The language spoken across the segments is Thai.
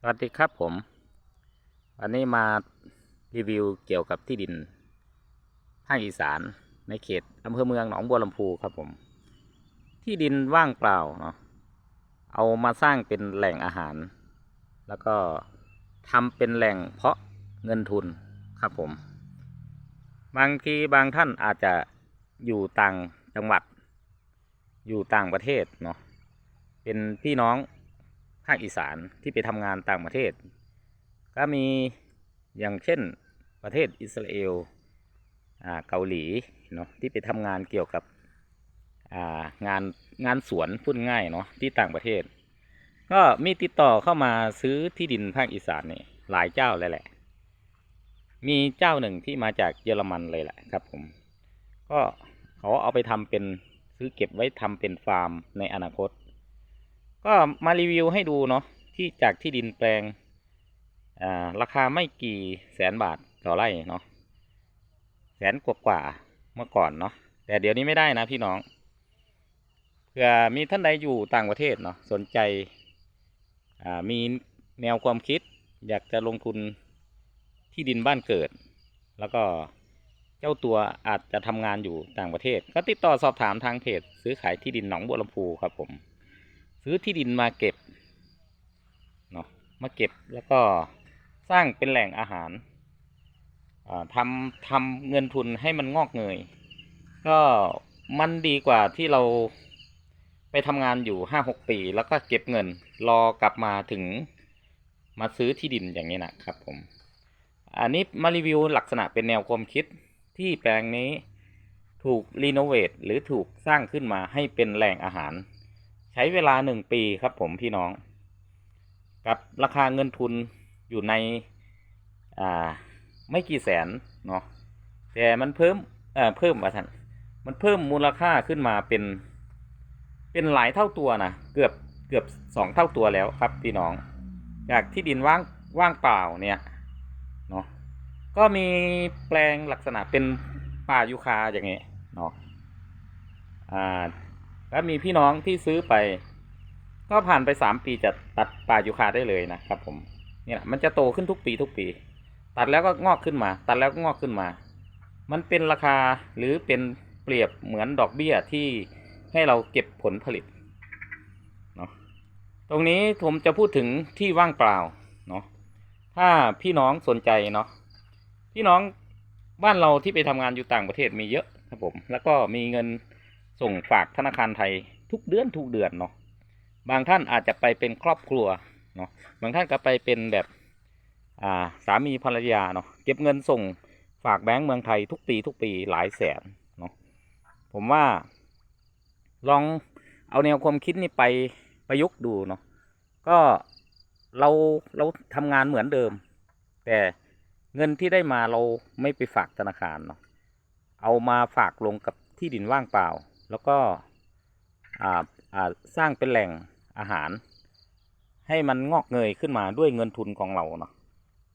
สวัสดีครับผม วันนี้มารีวิวเกี่ยวกับที่ดินภาคอีสานในเขตอำเภอเมืองหนองบัวลำพูครับผม ที่ดินว่างเปล่าเนาะเอามาสร้างเป็นแหล่งอาหาร แล้วก็ทำเป็นแหล่งเพาะเงินทุนครับผม บางทีบางท่านอาจจะอยู่ต่างจังหวัด อยู่ต่างประเทศเนาะเป็นพี่น้อง ภาคอีสานที่ไปทำงานต่างประเทศ ก็มีอย่างเช่นประเทศอิสราเอลอเกาหลีเนาะที่ไปทำงานเกี่ยวกับางานงานสวนพูดง่ายเนาะที่ต่างประเทศ ก็มีติดต่อเข้ามาซื้อที่ดินภาคอีสานนี่หลายเจ้าเลยแหละ มีเจ้าหนึ่งที่มาจากเยอรมันเลยแหละครับผม ก็เขาเอาไปทำเป็นซื้อเก็บไว้ทำเป็นฟาร์มในอนาคต ก็มารีวิวให้ดูเนาะที่จากที่ดินแปลงอ่าราคาไม่กี่แสนบาทต่อไร่เนาะแสนกว่ากว่าเมื่อก่อนเนาะแต่เดี๋ยวนี้ไม่ได้นะพี่น้องเผื่อมีท่านใดอยู่ต่างประเทศเนาะสนใจอ่ามีแนวความคิด อยากจะลงทุนที่ดินบ้านเกิด แล้วก็เจ้าตัวอาจจะทำงานอยู่ต่างประเทศ ก็ติดต่อสอบถามทางเพจ ซื้อขายที่ดินหนองบัวลำพูครับผม ซื้อที่ดินมาเก็บเนาะมาเก็บแล้วก็สร้างเป็นแหล่งอาหารทำทำเงินทุนให้มันงอกเงย ก็มันดีกว่าที่เราไปทำงานอยู่ห้าหกปี แล้วก็เก็บเงินรอกลับมาถึงมาซื้อที่ดินอย่างนี้นะครับผม อันนี้มารีวิวลักษณะเป็นแนวความคิดที่แปลงนี้ถูกรีโนเวทหรือถูกสร้างขึ้นมาให้เป็นแหล่งอาหาร ช้เวลาหนึ่งปีครับผมพี่น้อง กับราคาเงินทุนอยู่ใน อ่า ไม่กี่แสน เนาะแต่มันเพิ่ม เอ่อเพิ่มมาทันมันเพิ่มมูลค่าขึ้นมาเป็น เป็นหลายเท่าตัวนะเกือบเกือบสองเท่าตัวแล้วครับพี่น้อง จากที่ดินว่างว่างเปล่าเนี่ยเนาะก็มีแปลงลักษณะเป็นป่ายูคาอย่างเงี้ยเนาะอ่า แล้วมีพี่น้องที่ซื้อไป ก็ผ่านไปสามปีจะตัดป่ายูคาได้เลยนะครับผมเนี่ยแหละมันจะโตขึ้นทุกปีทุกปี ตัดแล้วก็งอกขึ้นมา ตัดแล้วก็งอกขึ้นมา มันเป็นราคาหรือเป็นเปรียบเหมือนดอกเบี้ยที่ให้เราเก็บผลผลิตเนาะตรงนี้ผมจะพูดถึงที่ว่างเปล่าเนาะถ้าพี่น้องสนใจเนาะพี่น้องบ้านเราที่ไปทำงานอยู่ต่างประเทศมีเยอะครับผม แล้วก็มีเงิน ส่งฝากธนาคารไทยทุกเดือนทุกเดือนเนาะบางท่านอาจจะไปเป็นครอบครัวเนาะบางท่านก็ไปเป็นแบบอ่าสามีภรรยาเนาะเก็บเงินส่งฝากแบงก์เมืองไทยทุกปีทุกปีหลายแสนเนาะผมว่า ลองเอาแนวความคิดนี้ไปประยุกต์ดูเนาะก็เราเราทำงานเหมือนเดิม แต่เงินที่ได้มาเราไม่ไปฝากธนาคารเนาะเอามาฝากลงกับที่ดินว่างเปล่า แล้วก็สร้างเป็นแหล่งอาหาร ให้มันงอกเงยขึ้นมาด้วยเงินทุนของเราเนาะ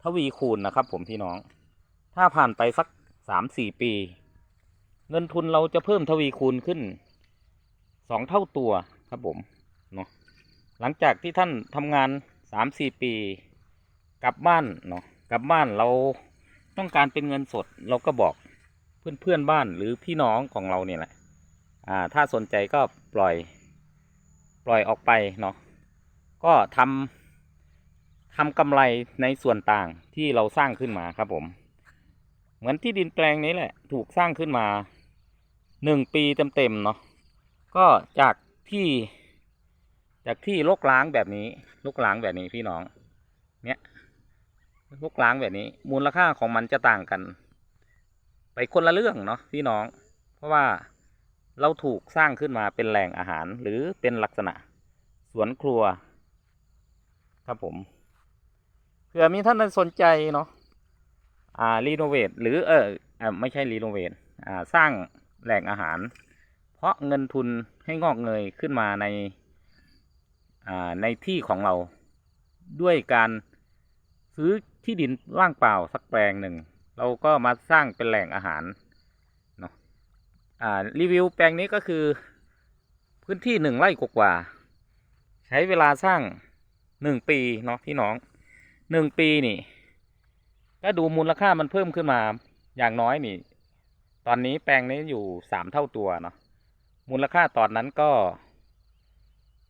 ทวีคูณนะครับ ผมพี่น้อง ถ้าผ่านไปสักสามสี่ปี เงินทุนเราจะเพิ่มทวีคูณขึ้นสองเท่าตัวครับผมเนาะหลังจากที่ท่านทำงานสามสี่ปี กลับบ้านเนาะกลับบ้านเราต้องการเป็นเงินสด เราก็บอกเพื่อนเพื่อนบ้านหรือพี่น้องของเราเนี่ยแหละ อ่าถ้าสนใจก็ปล่อยปล่อยออกไปเนาะก็ทำทำกำไรในส่วนต่างที่เราสร้างขึ้นมาครับผม เหมือนที่ดินแปลงนี้แหละ ถูกสร้างขึ้นมาหนึ่งปีเต็มๆเนาะก็จากที่ จากที่ลกล้างแบบนี้ลกล้างแบบนี้พี่น้อง เนี่ยลกล้างแบบนี้ มูลค่าของมันจะต่างกัน ไปคนละเรื่องเนาะพี่น้อง เพราะว่า เราถูกสร้างขึ้นมาเป็นแหล่งอาหารหรือเป็นลักษณะสวนครัว ครับผมเผื่อมีท่านใดสนใจเนาะอ่ารีโนเวทหรือเออไม่ใช่รีโนเวทอ่าสร้างแหล่งอาหาร เพราะเงินทุนให้งอกเงยขึ้นมาในอ่าในที่ของเราด้วยการซื้อที่ดินว่างเปล่าสักแปลงหนึ่ง เราก็มาสร้างเป็นแหล่งอาหาร อ่ารีวิวแปลงนี้ก็คือ พื้นที่หนึ่งไร่กว่า ใช้เวลาสร้างหนึ่งปีเนาะพี่น้องหนึ่งปีนี่ก็ดูมูลค่ามันเพิ่มขึ้นมาอย่างน้อยนี่ ตอนนี้แปลงนี้อยู่สามเท่าตัวเนาะมูลค่าตอนนั้นก็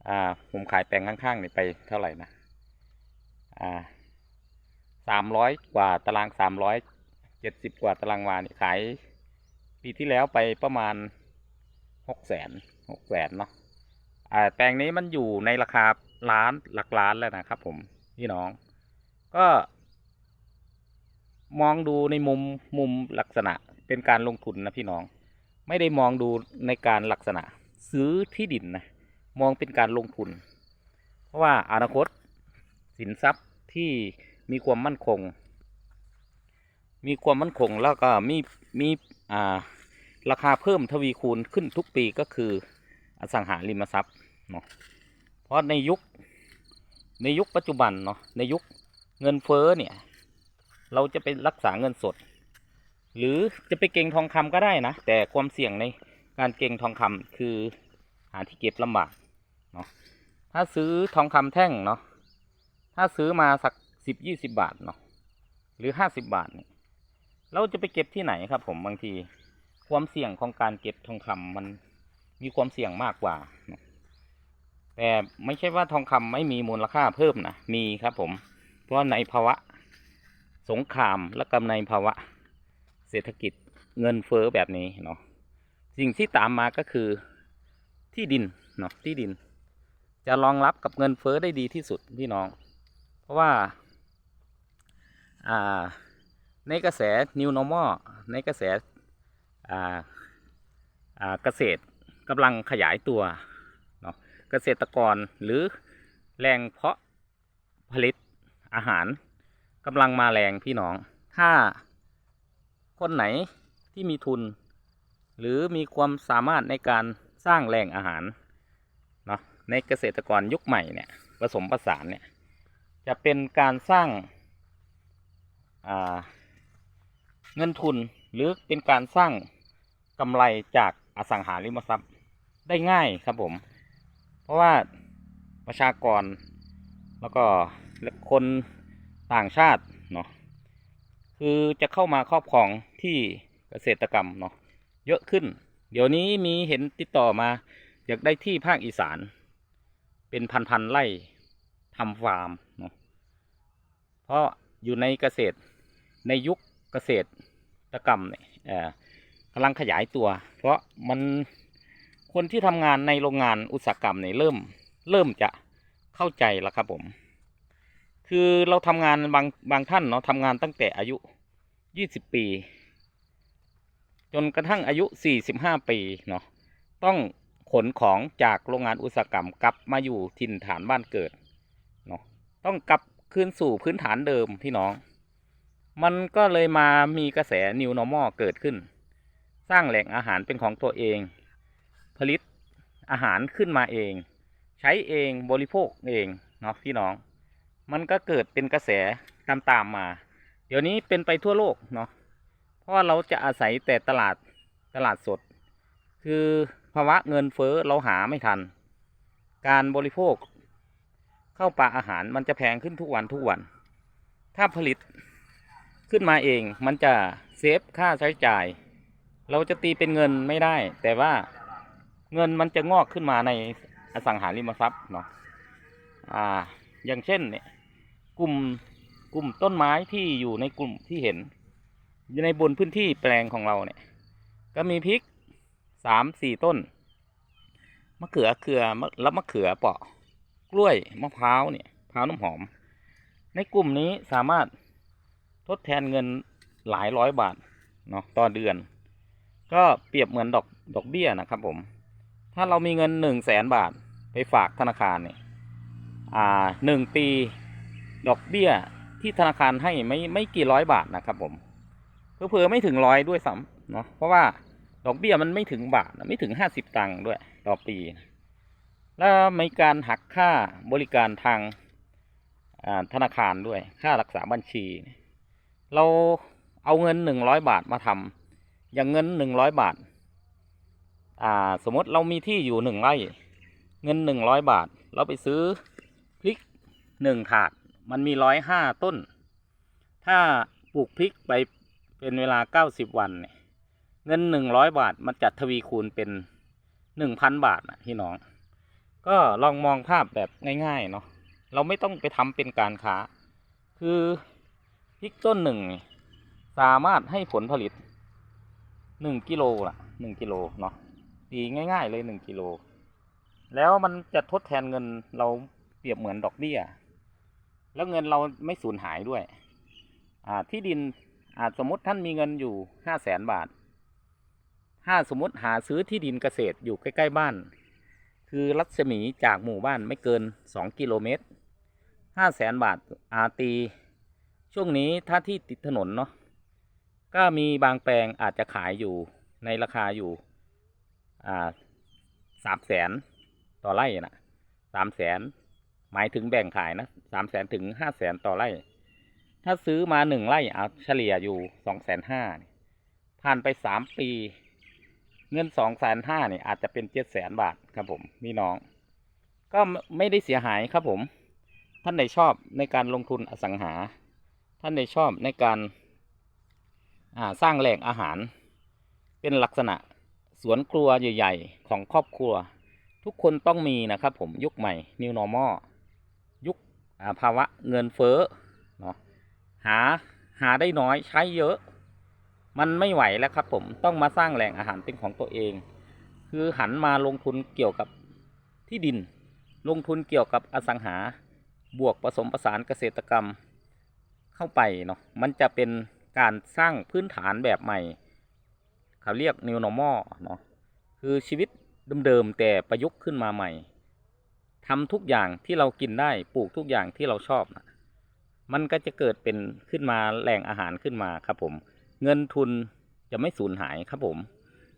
อ่า ผมขายแปลงข้างๆนี่ไปเท่าไหร่นะ อ่าสามร้อยกว่าตารางสามร้อยเจ็ดสิบกว่าตารางวานี่ขาย ปีที่แล้วไปประมาณหกแสนหกแสนเนาะอ่าแปลงนี้มันอยู่ในราคาล้านหลักล้านแล้วนะครับ ผมพี่น้อง ก็ มองดูในมุมมุมลักษณะเป็นการลงทุนนะพี่น้อง ไม่ได้มองดูในการลักษณะ ซื้อที่ดินนะมองเป็นการลงทุน เพราะว่าอนาคตสินทรัพย์ที่มีความมั่นคง มีความมั่นคงแล้วก็มีมี ราคาเพิ่มทวีคูณขึ้นทุกปีก็คืออสังหาริมทรัพย์เนาะเพราะในยุคในยุคปัจจุบันเนาะในยุคเงินเฟ้อเนี่ยเราจะไปรักษาเงินสด หรือจะไปเก็งทองคำก็ได้นะ แต่ความเสี่ยงในการเก็งทองคำคือหาที่เก็บลำบากเนาะถ้าซื้อทองคำแท่งเนาะถ้าซื้อมาสักสิบยี่สิบาทเนาะหรือห้าสิบบาทเนี่ย เราจะไปเก็บที่ไหนครับ ผมบางที ความเสี่ยงของการเก็บทองคำมันมีความเสี่ยงมากกว่า แต่ไม่ใช่ว่าทองคำไม่มีมูลค่าเพิ่มนะมีครับ ผม เพราะในภาวะสงครามและกำในภาวะ เศรษฐกิจเงินเฟ้อแบบนี้เนาะสิ่งที่ตามมาก็คือที่ดินเนาะที่ดิน จะรองรับกับเงินเฟ้อได้ดีที่สุดพี่น้อง เพราะว่า อ่า ในกระแส New Normal ในกระแสเกษตรกำลังขยายตัวเนาะเกษตรกรหรือแรงเพาะผลิตอาหารกำลังมาแรงพี่น้อง ถ้าคนไหนที่มีทุน หรือมีความสามารถในการสร้างแหล่งอาหารเนาะในเกษตรกรยุคใหม่เนี่ยผสมผสานเนี่ยจะเป็นการสร้างอ่า เงินทุนหรือเป็นการสร้างกำไรจากอสังหาริมทรัพย์ได้ง่ายครับผม เพราะว่าประชากรแล้วก็คนต่างชาติเนาะคือจะเข้ามาครอบครองที่เกษตรกรรมเนาะเยอะขึ้น เดี๋ยวนี้มีเห็นติดต่อมา อยากได้ที่ภาคอีสาน เป็นพันๆไร่ทำฟาร์มเนาะเพราะอยู่ในเกษตรในยุค เกษตรกรรมเนี่ยกำลังขยายตัว เพราะมันคนที่ทำงานในโรงงานอุตสาหกรรมเนี่ยเริ่มเริ่มจะเข้าใจแล้วครับผม คือเราทำงานบางบางท่านเนาะทำงานตั้งแต่อายุยี่สิบปี จนกระทั่งอายุสี่สิบห้าปีเนาะต้องขนของจากโรงงานอุตสาหกรรมกลับมาอยู่ถิ่นฐานบ้านเกิดเนาะต้องกลับคืนสู่พื้นฐานเดิมพี่น้อง มันก็เลยมามีกระแส New Normal เกิดขึ้น สร้างแหล่งอาหารเป็นของตัวเอง ผลิตอาหารขึ้นมาเอง ใช้เองบริโภคเองเนาะพี่น้อง มันก็เกิดเป็นกระแสตามตามๆมา เดี๋ยวนี้เป็นไปทั่วโลกเนาะเพราะเราจะอาศัยแต่ตลาดตลาดสด คือภาวะเงินเฟ้อเราหาไม่ทัน การบริโภค เข้าปลาอาหารมันจะแพงขึ้นทุกวันทุกวัน ถ้าผลิต ขึ้นมาเอง มันจะเซฟค่าใช้จ่าย เราจะตีเป็นเงินไม่ได้ แต่ว่าเงินมันจะงอกขึ้นมาในอสังหาริมทรัพย์เนาะอ่า อย่างเช่นเนี่ยกลุ่มกลุ่มต้นไม้ที่อยู่ในกลุ่มที่เห็น อยู่ในบนพื้นที่แปลงของเราเนี่ย ก็มีพริกสามสี่ต้นมะเขือเขือมะแล้วมะเขือเปาะ กล้วยมะพร้าวเนี่ยพร้าวน้ำหอม ในกลุ่มนี้สามารถ ทดแทนเงินหลายร้อยบาทเนาะต่อเดือน ก็เปรียบเหมือนดอกดอกเบี้ยนะครับผม ถ้าเรามีเงินหนึ่งแสนบาทไปฝากธนาคารเนี่ยอ่าหนึ่งปีดอกเบี้ยที่ธนาคารให้ไม่ไม่กี่ร้อยบาทนะครับผมเพื่อไม่ถึงร้อยด้วยซ้ำเนาะเพราะว่าดอกเบี้ยมันไม่ถึงบาทไม่ถึงห้าสิบตังค์ด้วยต่อปี แล้วมีการหักค่าบริการทางอ่าธนาคารด้วยค่ารักษาบัญชี เราเอาเงินหนึ่งร้อยบาทมาทำอย่างเงินหนึ่งร้อยบาท อ่า สมมติเรามีที่อยู่หนึ่งไร่เงินหนึ่งร้อยบาท เราไปซื้อพริกหนึ่งถาด มันมีร้อยห้าต้น ถ้าปลูกพริกไปเป็นเวลาเก้าสิบวันเนี่ยเงินหนึ่งร้อยบาท มันจะทวีคูณเป็นหนึ่งพันบาทนะพี่น้อง ก็ลองมองภาพแบบง่าย ๆ เนาะเราไม่ต้องไปทำเป็นการค้า คือ ริกต้นหนึ่งสามารถให้ผลผลิตหนึ่งกิโลละหนึ่งกิโลเนาะตีง่ายๆเลยหนึ่งกิโล แล้วมันจะทดแทนเงินเราเปรียบเหมือนดอกเบี้ย แล้วเงินเราไม่สูญหายด้วย อ่าที่ดินอาจสมมติท่านมีเงินอยู่ห้าแสนบาท ถ้าสมมติหาซื้อที่ดินเกษตรอยู่ใกล้ ๆ บ้าน คือรัศมีจากหมู่บ้านไม่เกินสองกิโลเมตรห้าแสนบาทอาตี ช่วงนี้ถ้าที่ติดถนนเนาะก็มีบางแปลงอาจจะขายอยู่ในราคาอยู่อ่าสามแสนต่อไร่นะสามแสนหมายถึงแบ่งขายนะสามแสนถึงห้าแสนต่อไร่ ถ้าซื้อมาหนึ่งไร่เอาเฉลี่ยอยู่สองแสนห้าผ่านไปสามปี เงินสองแสนห้าเนี่ยอาจจะเป็นเจ็ดแสนบาทครับผมนี่น้อง ก็ไม่ได้เสียหายครับผม ท่านใดชอบในการลงทุนอสังหา ท่านใดชอบในการาสร้างแหล่งอาหาร เป็นลักษณะสวนครัวใหญ่ ๆ ของครอบครัว ทุกคนต้องมีนะครับผมยุคใหม่ New Normal ยุคาภาวะเงินเฟ้อเนาะหาหาได้น้อยใช้เยอะ มันไม่ไหวแล้วครับผมต้องมาสร้างแหล่งอาหารเป็นของตัวเอง คือหันมาลงทุนเกี่ยวกับที่ดิน ลงทุนเกี่ยวกับอสังหาบวกผสมผสานเกษตรกรรม เข้าไปเนาะมันจะเป็นการสร้างพื้นฐานแบบใหม่เขาเรียก new normal เนาะคือชีวิตเดิมๆแต่ประยุกต์ขึ้นมาใหม่ทำทุกอย่างที่เรากินได้ปลูกทุกอย่างที่เราชอบนะมันก็จะเกิดเป็นขึ้นมาแหล่งอาหารขึ้นมาครับผม เงินทุนจะไม่สูญหายครับผม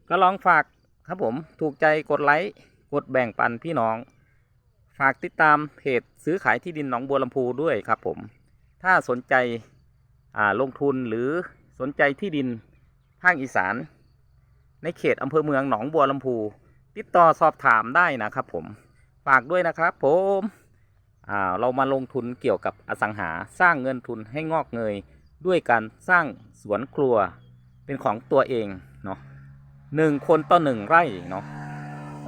ก็ลองฝากครับผมถูกใจกดไลค์กดแบ่งปันพี่น้อง ฝากติดตามเพจซื้อขายที่ดินหนองบัวลำพูด้วยครับผม ถ้าสนใจลงทุนหรือสนใจที่ดินภาคอีสาน ในเขตอำเภอเมืองหนองบัวลำพู ติดต่อสอบถามได้นะครับผมฝากด้วยนะครับผมเรามาลงทุนเกี่ยวกับอสังหาสร้างเงินทุนให้งอกเงย ด้วยการสร้างสวนครัวเป็นของตัวเองเนาะหนึ่งคนต่อหนึ่งไร่เนาะ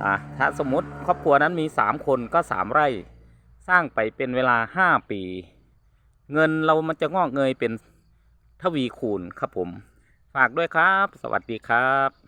อ่าถ้าสมมติครอบครัวนั้นมีสามคนก็สามไร่ สร้างไปเป็นเวลาห้าปี เงินเรามันจะงอกเงยเป็นทวีคูณครับผม ฝากด้วยครับ สวัสดีครับ